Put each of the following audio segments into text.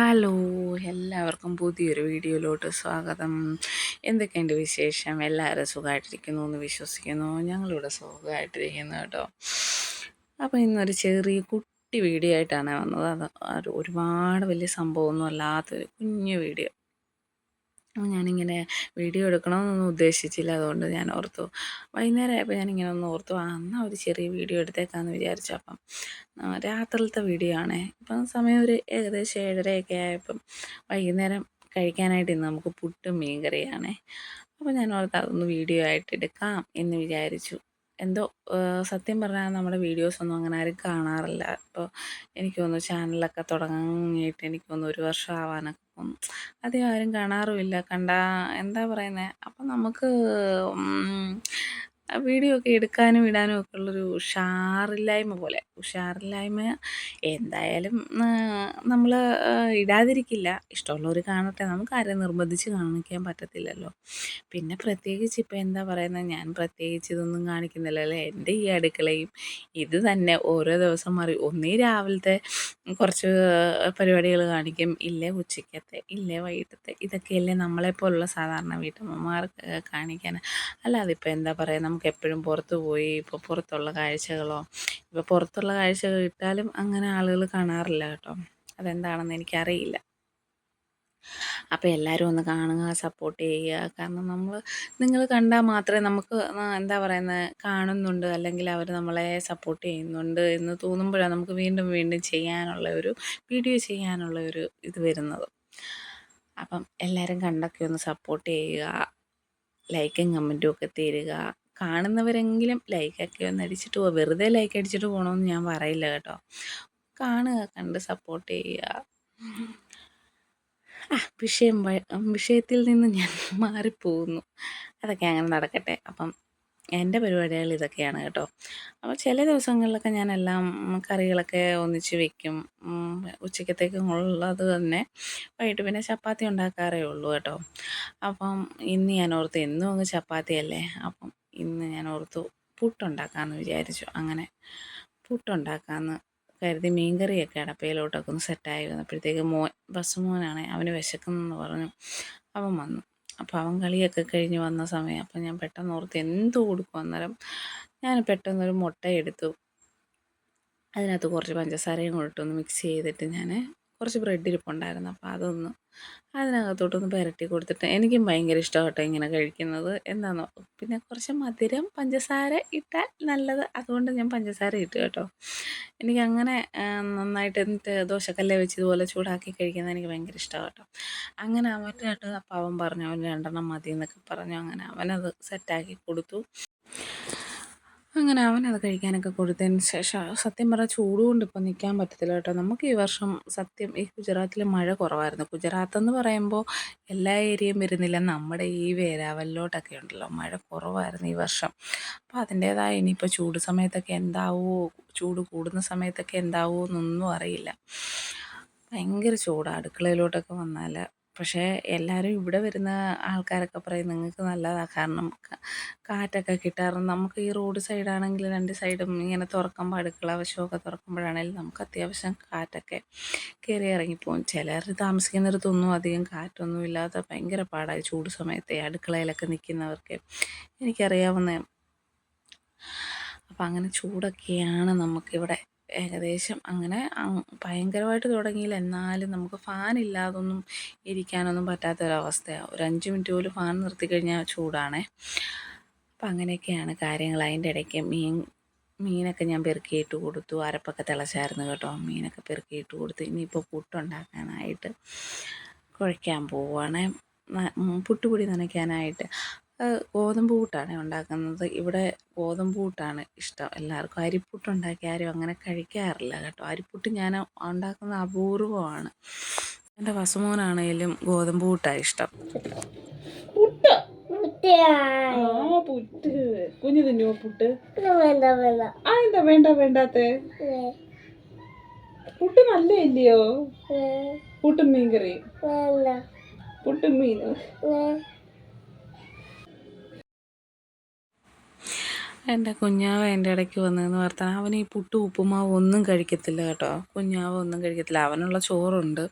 Hello എല്ലാവർക്കും പുതിയൊരു വീഡിയോയിലോട്ട് സ്വാഗതം. എന്തൊക്കെയുണ്ട് വിശേഷം? എല്ലാവരും സുഖമായിട്ടിരിക്കുന്നു എന്ന് വിശ്വസിക്കുന്നു. ഞങ്ങളിവിടെ സുഖമായിട്ടിരിക്കുന്നു കേട്ടോ. അപ്പോൾ ഇന്നൊരു ചെറിയ കുട്ടി വീഡിയോ ആയിട്ടാണ് വന്നത്. അത് ഒരുപാട് വലിയ സംഭവമൊന്നും അല്ലാത്തൊരു കുഞ്ഞു വീഡിയോ. ഞാനിങ്ങനെ വീഡിയോ എടുക്കണമെന്നൊന്നും ഉദ്ദേശിച്ചില്ല. അതുകൊണ്ട് ഞാൻ ഓർത്തു വൈകുന്നേരം ആയപ്പോൾ ഞാനിങ്ങനെ ഒന്ന് ഓർത്തു ആ എന്നാൽ ഒരു ചെറിയ വീഡിയോ എടുത്തേക്കാന്ന് വിചാരിച്ചു. അപ്പം രാത്രിയിലത്തെ വീഡിയോ ആണേ. ഇപ്പം സമയം ഒരു ഏകദേശം ഏഴരയൊക്കെ ആയപ്പം വൈകുന്നേരം കഴിക്കാനായിട്ട് ഇന്ന് നമുക്ക് പുട്ടും മീൻ കറിയാണേ അപ്പോൾ ഞാൻ ഓർത്ത് അതൊന്ന് വീഡിയോ ആയിട്ട് എടുക്കാം എന്ന് വിചാരിച്ചു. എന്തോ സത്യം പറഞ്ഞാൽ നമ്മുടെ വീഡിയോസൊന്നും അങ്ങനെ ആരും കാണാറില്ല. എനിക്ക് തോന്നുന്നു ചാനലൊക്കെ തുടങ്ങിയിട്ട് എനിക്ക് തോന്നുന്നു ഒരു വർഷം ആവാനൊക്കെ തോന്നും അധികം ആരും കാണാറുമില്ല കണ്ടാൽ എന്താ പറയുന്നത് അപ്പം നമുക്ക് വീഡിയോ ഒക്കെ എടുക്കാനും ഇടാനും ഒക്കെ ഉള്ളൊരു ഉഷാറില്ലായ്മ പോലെ. ഉഷാറില്ലായ്മ എന്തായാലും നമ്മൾ ഇടാതിരിക്കില്ല. ഇഷ്ടമുള്ളവർ കാണട്ടെ. നമുക്ക് ആരെയും നിർബന്ധിച്ച് കാണിക്കാൻ പറ്റത്തില്ലല്ലോ. പിന്നെ പ്രത്യേകിച്ച് ഇപ്പോൾ എന്താ പറയുന്നത് ഞാൻ പ്രത്യേകിച്ച് ഇതൊന്നും കാണിക്കുന്നില്ലല്ലോ എന്റെ ഈ അടുക്കളയും ഇത് തന്നെ ഓരോ ദിവസം മാറി. ഒന്നേ രാവിലത്തെ കുറച്ച് പരിപാടികൾ കാണിക്കും. ഇല്ലേ ഉച്ചയ്ക്കത്തെ ഇല്ലേ വൈകിട്ടത്തെ. ഇതൊക്കെയല്ലേ നമ്മളെപ്പോലുള്ള സാധാരണ വീട്ടമ്മമാർക്ക് കാണിക്കാൻ അല്ലാതെ ഇപ്പോൾ എന്താ പറയുക നമുക്ക് എപ്പോഴും പുറത്ത് പോയി ഇപ്പോൾ പുറത്തുള്ള കാഴ്ചകളോ ഇപ്പോൾ പുറത്തുള്ള കാഴ്ചകൾ ഇട്ടാലും അങ്ങനെ ആളുകൾ കാണാറില്ല കേട്ടോ. അതെന്താണെന്ന് എനിക്കറിയില്ല. അപ്പോൾ എല്ലാവരും ഒന്ന് കാണുക സപ്പോർട്ട് ചെയ്യുക. കാരണം നമ്മൾ നിങ്ങൾ കണ്ടാൽ മാത്രമേ നമുക്ക് എന്താ പറയുന്നത് കാണുന്നുണ്ട് അല്ലെങ്കിൽ അവർ നമ്മളെ സപ്പോർട്ട് ചെയ്യുന്നുണ്ട് എന്ന് തോന്നുമ്പോഴാണ് നമുക്ക് വീണ്ടും വീണ്ടും ചെയ്യാനുള്ള ഒരു വീഡിയോ ചെയ്യാനുള്ള ഒരു ഇത് വരുന്നത്. അപ്പം എല്ലാവരും കണ്ടൊക്കെ ഒന്ന് സപ്പോർട്ട് ചെയ്യുക. ലൈക്കും കമന്റും ഒക്കെ തരിക. കാണുന്നവരെങ്കിലും ലൈക്കൊക്കെ ഒന്ന് അടിച്ചിട്ട് പോകുക വെറുതെ ലൈക്ക് അടിച്ചിട്ട് പോകണമെന്ന് ഞാൻ പറയില്ല കേട്ടോ. കാണുക കണ്ട് സപ്പോർട്ട് ചെയ്യുക. ആ വിഷയം വിഷയത്തിൽ നിന്ന് ഞാൻ മാറിപ്പോകുന്നു. അതൊക്കെ അങ്ങനെ നടക്കട്ടെ. അപ്പം എന്റെ പരിപാടികൾ ഇതൊക്കെയാണ് കേട്ടോ. അപ്പോൾ ചില ദിവസങ്ങളിലൊക്കെ ഞാൻ എല്ലാം കറികളൊക്കെ ഒന്നിച്ച് വെക്കും. ഉച്ചക്കത്തേക്കും ഉള്ളത് തന്നെ വൈകിട്ട് പിന്നെ ചപ്പാത്തി ഉണ്ടാക്കാറേ ഉള്ളൂ കേട്ടോ. അപ്പം ഇന്ന് ഞാൻ ഓർത്ത് എന്നും അങ്ങ് ചപ്പാത്തി അല്ലേ അപ്പം ഇന്ന് ഞാൻ ഓർത്തു പുട്ടുണ്ടാക്കാമെന്ന് വിചാരിച്ചു. അങ്ങനെ പുട്ടുണ്ടാക്കാമെന്ന് കരുതി മീൻകറിയൊക്കെ അടപ്പയിലോട്ടൊക്കെ ഒന്ന് സെറ്റായി വന്നപ്പോഴത്തേക്ക് മോൻ ബസ് മോനാണ് അവന് വിശക്കുന്നെന്ന് പറഞ്ഞു. അവൻ വന്നു. അപ്പോൾ അവൻ കളിയൊക്കെ കഴിഞ്ഞ് വന്ന സമയം അപ്പം ഞാൻ പെട്ടെന്ന് ഓർത്ത് എന്ത് കൊടുക്കും അന്നേരം? ഞാൻ പെട്ടെന്നൊരു മുട്ട എടുത്തു. അതിനകത്ത് കുറച്ച് പഞ്ചസാരയും കൂടിട്ടൊന്ന് മിക്സ് ചെയ്തിട്ട് ഞാൻ കുറച്ച് ബ്രെഡ് ഇരിപ്പുണ്ടായിരുന്നു. അപ്പോൾ അതൊന്ന് അതിനകത്തോട്ടൊന്ന് പുരട്ടി കൊടുത്തിട്ട് എനിക്കും ഭയങ്കര ഇഷ്ടമാട്ടോ ഇങ്ങനെ കഴിക്കുന്നത്. എന്താണെന്നോ പിന്നെ കുറച്ച് മധുരം പഞ്ചസാര ഇട്ടാൽ നല്ലത്. അതുകൊണ്ട് ഞാൻ പഞ്ചസാര ഇട്ടു കേട്ടോ. എനിക്കങ്ങനെ നന്നായിട്ട് എന്നിട്ട് ദോശക്കല്ലേ വെച്ച് ഇതുപോലെ ചൂടാക്കി കഴിക്കുന്നത് എനിക്ക് ഭയങ്കര ഇഷ്ടമാണ് കേട്ടോ. അങ്ങനെ അവനായിട്ട് അപ്പം അവൻ പറഞ്ഞു അവൻ രണ്ടെണ്ണം മതി എന്നൊക്കെ പറഞ്ഞു. അങ്ങനെ അവനത് സെറ്റാക്കി കൊടുത്തു. അങ്ങനെ അവനത് കഴിക്കാനൊക്കെ കൊടുത്തതിന് ശേഷം സത്യം പറഞ്ഞാൽ ചൂട് കൊണ്ട് ഇപ്പം നിൽക്കാൻ പറ്റത്തില്ല കേട്ടോ. നമുക്ക് ഈ വർഷം സത്യം ഈ ഗുജറാത്തിൽ മഴ കുറവായിരുന്നു. ഗുജറാത്ത് എന്ന് പറയുമ്പോൾ എല്ലാ ഏരിയയും വരുന്നില്ല. നമ്മുടെ ഈ വേരാവലിലോട്ടൊക്കെ ഉണ്ടല്ലോ. മഴ കുറവായിരുന്നു ഈ വർഷം. അപ്പോൾ അതിന്റേതായ ഇനിയിപ്പോൾ ചൂട് സമയത്തൊക്കെ എന്താവോ ചൂട് കൂടുന്ന സമയത്തൊക്കെ എന്താവോ എന്നൊന്നും അറിയില്ല. ഭയങ്കര ചൂടാണ് അടുക്കളയിലോട്ടൊക്കെ വന്നാൽ പക്ഷേ എല്ലാവരും ഇവിടെ വരുന്ന ആൾക്കാരൊക്കെ പറയും നിങ്ങൾക്ക് നല്ലതാണ് കാരണം കാറ്റൊക്കെ കിട്ടാറുണ്ട് നമുക്ക് ഈ റോഡ് സൈഡാണെങ്കിൽ രണ്ട് സൈഡും ഇങ്ങനെ തുറക്കുമ്പോൾ അടുക്കള വശമൊക്കെ തുറക്കുമ്പോഴാണെങ്കിലും നമുക്ക് അത്യാവശ്യം കാറ്റൊക്കെ കയറി ഇറങ്ങിപ്പോകും. ചിലർ താമസിക്കുന്നിടത്തൊന്നും അധികം കാറ്റൊന്നും ഇല്ലാത്ത ഭയങ്കര പാടായി ചൂട് സമയത്തെ അടുക്കളയിലൊക്കെ നിൽക്കുന്നവർക്ക് എനിക്കറിയാവുന്ന. അപ്പം അങ്ങനെ ചൂടൊക്കെയാണ് നമുക്കിവിടെ ഏകദേശം അങ്ങനെ ഭയങ്കരമായിട്ട് തുടങ്ങിയില്ല. എന്നാലും നമുക്ക് ഫാൻ ഇല്ലാതൊന്നും ഇരിക്കാനൊന്നും പറ്റാത്തൊരവസ്ഥയാണ് ഒരു അഞ്ച് മിനിറ്റ് പോലും ഫാൻ നിർത്തി കഴിഞ്ഞാൽ ചൂടാണേ. അപ്പം അങ്ങനെയൊക്കെയാണ് കാര്യങ്ങൾ. അതിന്റെ ഇടയ്ക്ക് മീൻ മീനൊക്കെ ഞാൻ പെറുക്കിയിട്ട് കൊടുത്തു. അരപ്പൊക്കെ തിളച്ചായിരുന്നു കേട്ടോ. മീനൊക്കെ പെറുക്കിയിട്ട് കൊടുത്തു ഇനിയിപ്പോൾ പുട്ടുണ്ടാക്കാനായിട്ട് കുഴയ്ക്കാൻ പോവുകയാണ് പുട്ടുപൊടി നനയ്ക്കാനായിട്ട്. ഗോതമ്പ് പുട്ടാണ് ഉണ്ടാക്കുന്നത്. ഇവിടെ ഗോതമ്പ് പുട്ടാണ് ഇഷ്ടം. എല്ലാവർക്കും അരിപ്പുട്ട് ഉണ്ടാക്കി ആരും അങ്ങനെ കഴിക്കാറില്ല കേട്ടോ. അരിപ്പുട്ട് ഞാൻ ഉണ്ടാക്കുന്നത് അപൂർവമാണ്. എന്റെ വസുമോനാണേലും ഗോതമ്പ് പുട്ടാണ് ഇഷ്ടം. പുട്ട്? പുട്ട് കുഞ്ഞു തിന്നുവോ പുട്ട്? ആ എന്താ വേണ്ട വേണ്ടാത്ത? പുട്ട് നല്ല ഇല്ലയോ പുട്ടും മീൻ കറി പുട്ടും മീനും? എന്റെ കുഞ്ഞാവ് എന്റെ ഇടയ്ക്ക് വന്നതെന്ന് പറഞ്ഞാൽ അവൻ ഈ പുട്ടും ഉപ്പുമാവ് ഒന്നും കഴിക്കത്തില്ല കേട്ടോ. കുഞ്ഞാവ് ഒന്നും കഴിക്കത്തില്ല. അവനുള്ള ചോറുണ്ട്.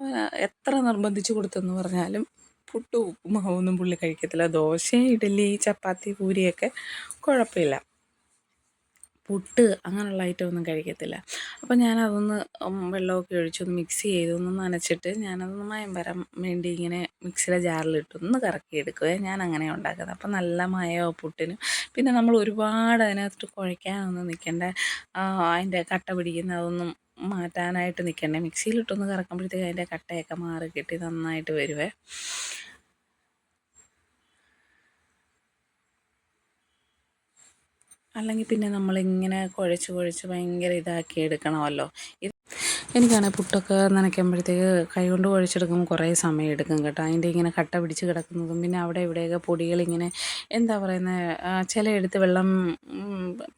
അവന് എത്ര നിർബന്ധിച്ച് കൊടുത്തെന്ന് പറഞ്ഞാലും പുട്ടും ഉപ്പുമാവൊന്നും പുള്ളി കഴിക്കത്തില്ല. ദോശ ഇഡലി ചപ്പാത്തി പൂരിയൊക്കെ കുഴപ്പമില്ല. പുട്ട് അങ്ങനെയുള്ള ഐറ്റം ഒന്നും കഴിക്കത്തില്ല. അപ്പം ഞാനതൊന്ന് വെള്ളമൊക്കെ ഒഴിച്ചൊന്ന് മിക്സ് ചെയ്തൊന്ന് നനച്ചിട്ട് ഞാനതൊന്ന് മയം വരാൻ വേണ്ടി ഇങ്ങനെ മിക്സിയുടെ കറക്കി എടുക്കുകയാണ് ഞാൻ അങ്ങനെ ഉണ്ടാക്കുന്നത്. അപ്പം നല്ല മയമോ പുട്ടിന്. പിന്നെ നമ്മൾ ഒരുപാട് അതിനകത്ത് കുഴയ്ക്കാനൊന്നും നിൽക്കേണ്ട. അതിന്റെ കട്ട പിടിക്കുന്നതൊന്നും മാറ്റാനായിട്ട് നിൽക്കണ്ടേ. മിക്സിയിലിട്ടൊന്ന് കറക്കുമ്പോഴത്തേക്ക് അതിന്റെ കട്ടയൊക്കെ മാറി കിട്ടി നന്നായിട്ട് വരുവേ. അല്ലെങ്കിൽ പിന്നെ നമ്മളിങ്ങനെ കുഴച്ച് കുഴച്ച് ഭയങ്കര ഇതാക്കി എടുക്കണമല്ലോ. എനിക്കാണെങ്കിൽ പുട്ടൊക്കെ നനയ്ക്കുമ്പോഴത്തേക്ക് കൈ കൊണ്ട് കുഴച്ചെടുക്കുമ്പോൾ കുറേ സമയം എടുക്കും കേട്ടോ. അതിന്റെ ഇങ്ങനെ കട്ട പിടിച്ച് കിടക്കുന്നതും പിന്നെ അവിടെ ഇവിടെയൊക്കെ പൊടികളിങ്ങനെ എന്താ പറയുന്നത് ചിലയിടത്ത് വെള്ളം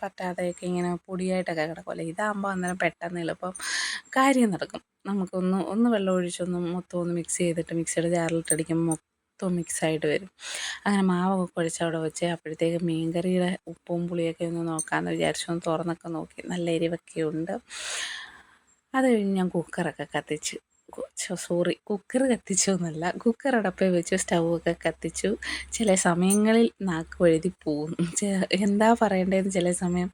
പറ്റാതെയൊക്കെ ഇങ്ങനെ പൊടിയായിട്ടൊക്കെ കിടക്കുമല്ലോ ഇതാകുമ്പോൾ അന്നേരം പെട്ടെന്ന് എളുപ്പം കാര്യം നടക്കും. നമുക്കൊന്ന് ഒന്ന് വെള്ളം ഒഴിച്ചൊന്ന് മൊത്തം ഒന്ന് മിക്സ് ചെയ്തിട്ട് മിക്സിയുടെ ജാറിലിട്ടടിക്കുമ്പോൾ മൊത്തം മിക്സായിട്ട് വരും. അങ്ങനെ മാവൊക്കെ കുഴച്ച് അവിടെ വെച്ച് അപ്പോഴത്തേക്ക് മീൻകറിയുടെ ഉപ്പും പുളിയൊക്കെ ഒന്ന് നോക്കാമെന്ന് വിചാരിച്ചു. ഒന്ന് തുറന്നൊക്കെ നോക്കി. നല്ല എരിവൊക്കെ ഉണ്ട്. അത് കഴിഞ്ഞ് ഞാൻ കുക്കറൊക്കെ കത്തിച്ച്. സോറി കുക്കർ കത്തിച്ചു എന്നല്ല. കുക്കർ അടപ്പിൽ വെച്ച് സ്റ്റൗവൊക്കെ കത്തിച്ചു. ചില സമയങ്ങളിൽ നാക്ക് വഴുതി പോകും. എന്താ പറയേണ്ടതെന്ന് ചില സമയം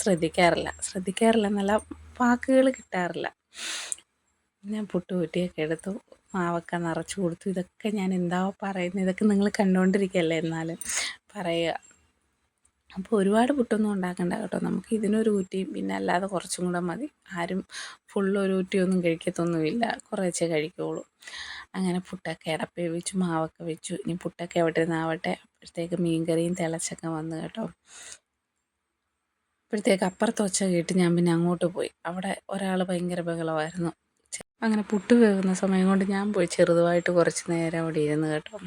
ശ്രദ്ധിക്കാറില്ല. ശ്രദ്ധിക്കാറില്ല എന്നല്ല വാക്കുകൾ കിട്ടാറില്ല. ഞാൻ പുട്ടുകുറ്റിയൊക്കെ എടുത്തു. മാവൊക്കെ നിറച്ച് കൊടുത്തു. ഇതൊക്കെ ഞാൻ എന്താ പറയുന്നത് ഇതൊക്കെ നിങ്ങൾ കണ്ടുകൊണ്ടിരിക്കുകയല്ലേ എന്നാലും പറയുക. അപ്പോൾ ഒരുപാട് പുട്ടൊന്നും ഉണ്ടാക്കണ്ട കേട്ടോ. നമുക്ക് ഇതിനൊരു ഊറ്റിയും പിന്നെ അല്ലാതെ കുറച്ചും കൂടെ മതി. ആരും ഫുൾ ഒരു ഊറ്റിയൊന്നും കഴിക്കത്തൊന്നുമില്ല. കുറേച്ചേ കഴിക്കുകയുള്ളൂ അങ്ങനെ പുട്ടൊക്കെ അടപ്പേ വെച്ചു മാവൊക്കെ വെച്ചു. ഇനി പുട്ടൊക്കെ എവിടെ നിന്നാവട്ടെ അപ്പോഴത്തേക്ക് മീൻകറിയും തിളച്ചൊക്കെ വന്നു കേട്ടോ. അപ്പോഴത്തേക്ക് അപ്പുറത്ത് ഒച്ച കേട്ട് ഞാൻ പിന്നെ അങ്ങോട്ട് പോയി. അവിടെ ഒരാൾ ഭയങ്കര ബഹളമായിരുന്നു. അങ്ങനെ പുട്ട് വേകുന്ന സമയം കൊണ്ട് ഞാൻ പോയി ചെറുതുമായിട്ട് കുറച്ച് നേരം അവിടെ ഇരുന്ന് കേട്ടോ.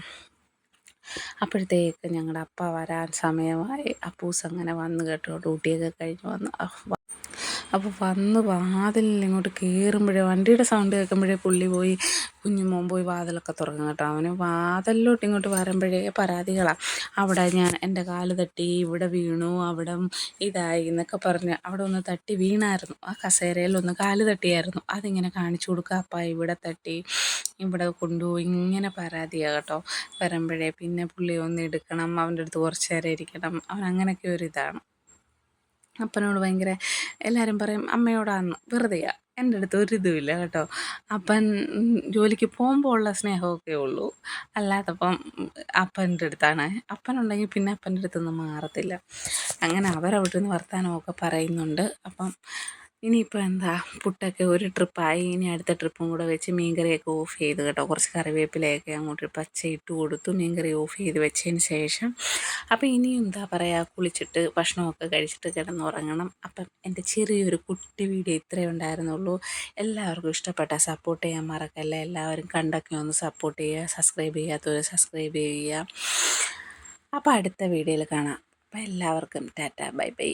അപ്പോഴത്തേക്ക് ഞങ്ങളുടെ അപ്പ വരാൻ സമയമായി. അപ്പൂസ് അങ്ങനെ വന്ന് കേട്ടോ. ഡ്യൂട്ടിയൊക്കെ കഴിഞ്ഞ് വന്ന്. അപ്പോൾ വന്ന് വാതിലിൽ ഇങ്ങോട്ട് കയറുമ്പോഴേ വണ്ടിയുടെ സൗണ്ട് കേൾക്കുമ്പോഴേ പുള്ളി പോയി കുഞ്ഞു മോൻ പോയി വാതിലൊക്കെ തുറക്കും കേട്ടോ. അവന് വാതിലോട്ട് ഇങ്ങോട്ട് വരുമ്പോഴേ പരാതികളാണ് അവിടെ ഞാൻ എന്റെ കാൽ തട്ടി ഇവിടെ വീണു അവിടെ ഇതായി എന്നൊക്കെ പറഞ്ഞ് അവിടെ ഒന്ന് തട്ടി വീണായിരുന്നു. ആ കസേരയിൽ ഒന്ന് കാൽ തട്ടിയായിരുന്നു. അതിങ്ങനെ കാണിച്ചു കൊടുക്കുക അപ്പം ഇവിടെ തട്ടി ഇവിടെ കൊണ്ടുപോയി ഇങ്ങനെ പരാതിയാണ് കേട്ടോ വരുമ്പോഴേ. പിന്നെ പുള്ളി ഒന്ന് എടുക്കണം അവന്റെ അടുത്ത് കുറച്ച് നേരം ഇരിക്കണം. അവൻ അങ്ങനെയൊക്കെ ഒരു ഇതാണ്. അപ്പനോട് ഭയങ്കര എല്ലാവരും പറയും അമ്മയോടാന്ന്. വെറുതെയാണ് എന്റെ അടുത്ത് ഒരു ഇതുമില്ല കേട്ടോ. അപ്പൻ ജോലിക്ക് പോകുമ്പോൾ ഉള്ള സ്നേഹമൊക്കെ ഉള്ളൂ. അല്ലാത്തപ്പം അപ്പന്റെ അടുത്താണ്. അപ്പനുണ്ടെങ്കിൽ പിന്നെ അപ്പന്റെ അടുത്തൊന്നും മാറത്തില്ല. അങ്ങനെ അവരവിടെ നിന്ന് വർത്തമാനമൊക്കെ പറയുന്നുണ്ട്. അപ്പം ഇനിയിപ്പോൾ എന്താ പുട്ടൊക്കെ ഒരു ട്രിപ്പായി. ഇനി അടുത്ത ട്രിപ്പും കൂടെ വെച്ച് മീൻകറിയൊക്കെ ഓഫ് ചെയ്ത് കേട്ടോ. കുറച്ച് കറിവേപ്പിലയൊക്കെ അങ്ങോട്ട് പച്ച ഇട്ട് കൊടുത്തു മീൻകറി ഓഫ് ചെയ്ത് വെച്ചതിന് ശേഷം. അപ്പോൾ ഇനിയും എന്താ പറയുക കുളിച്ചിട്ട് ഭക്ഷണമൊക്കെ കഴിച്ചിട്ട് കിടന്നുറങ്ങണം അപ്പം എന്റെ ചെറിയൊരു കുട്ടി വീഡിയോ ഇത്രയേ ഉണ്ടായിരുന്നുള്ളൂ. എല്ലാവർക്കും ഇഷ്ടപ്പെട്ട സപ്പോർട്ട് ചെയ്യാൻ മറക്കല്ല. എല്ലാവരും കണ്ടൊക്കെ ഒന്ന് സപ്പോർട്ട് ചെയ്യുക സബ്സ്ക്രൈബ് ചെയ്യാത്തവർ സബ്സ്ക്രൈബ് ചെയ്യുക. അപ്പോൾ അടുത്ത വീഡിയോയിൽ കാണാം. അപ്പോൾ എല്ലാവർക്കും ടാറ്റ. Bye bye.